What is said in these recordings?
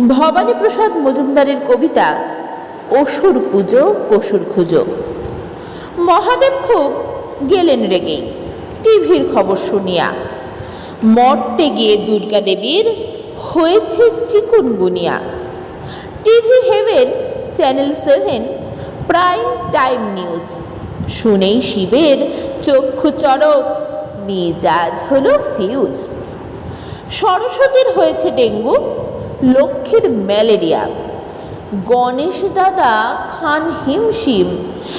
ভবানীপ্রসাদ মজুমদারের কবিতা, অসুর পুজো, কসুর খুঁজো। মহাদেব খুব গেলেন রেগেই টিভির খবর শুনিয়া। মর্তে গিয়ে দুর্গা দেবীর হয়েছে chikungunya TV heaven channel seven prime time news শুনেই শিবের চক্ষু চড়ক, মেজাজ হলো ফিউজ সরস্বতীর হয়েছে ডেঙ্গু লক্ষ্মীর ম্যালেরিয়া। গণেশ দাদা খান হিমশিম,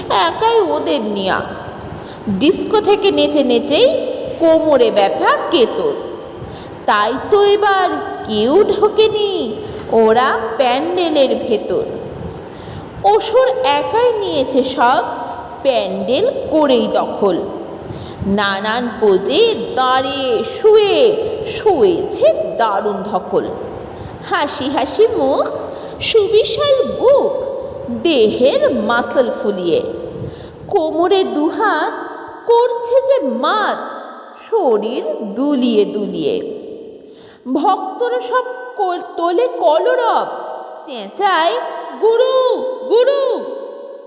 একাই ওদের নিয়া। ডিস্কো থেকে নেচে নেচেই কোমরে ব্যথা কেতর। তাই তো এবার কেউ ঢোকেনি, ওরা প্যান্ডেলের ভেতর। অসুর একাই নিয়েছে সব প্যান্ডেল করেই দখল। নানান পোজে দাঁড়িয়ে শুয়ে, শুয়েছে দারুণ ধকল। হাসি হাসি মুখ, সুবিশাল বুক, দেহের মাসল ফুলিয়ে। কোমরে দুহাত, করছে যে মাত, শরীর দুলিয়ে দুলিয়ে। ভক্তরা সব তোলে কলরব, চেঁচায়, গুরু গুরু!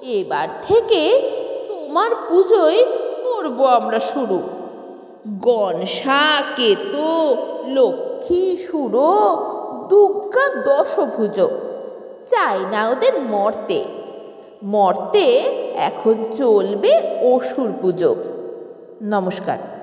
এবার থেকে তোমার পুজোয় করব আমরা শুরু। গনসা, কেতো, লক্ষ্মী, সুরো দুর্গা দশভুজ। চাই না ওদের মর্তে। মর্তে এখন চলবে অসুর পুজো নমস্কার।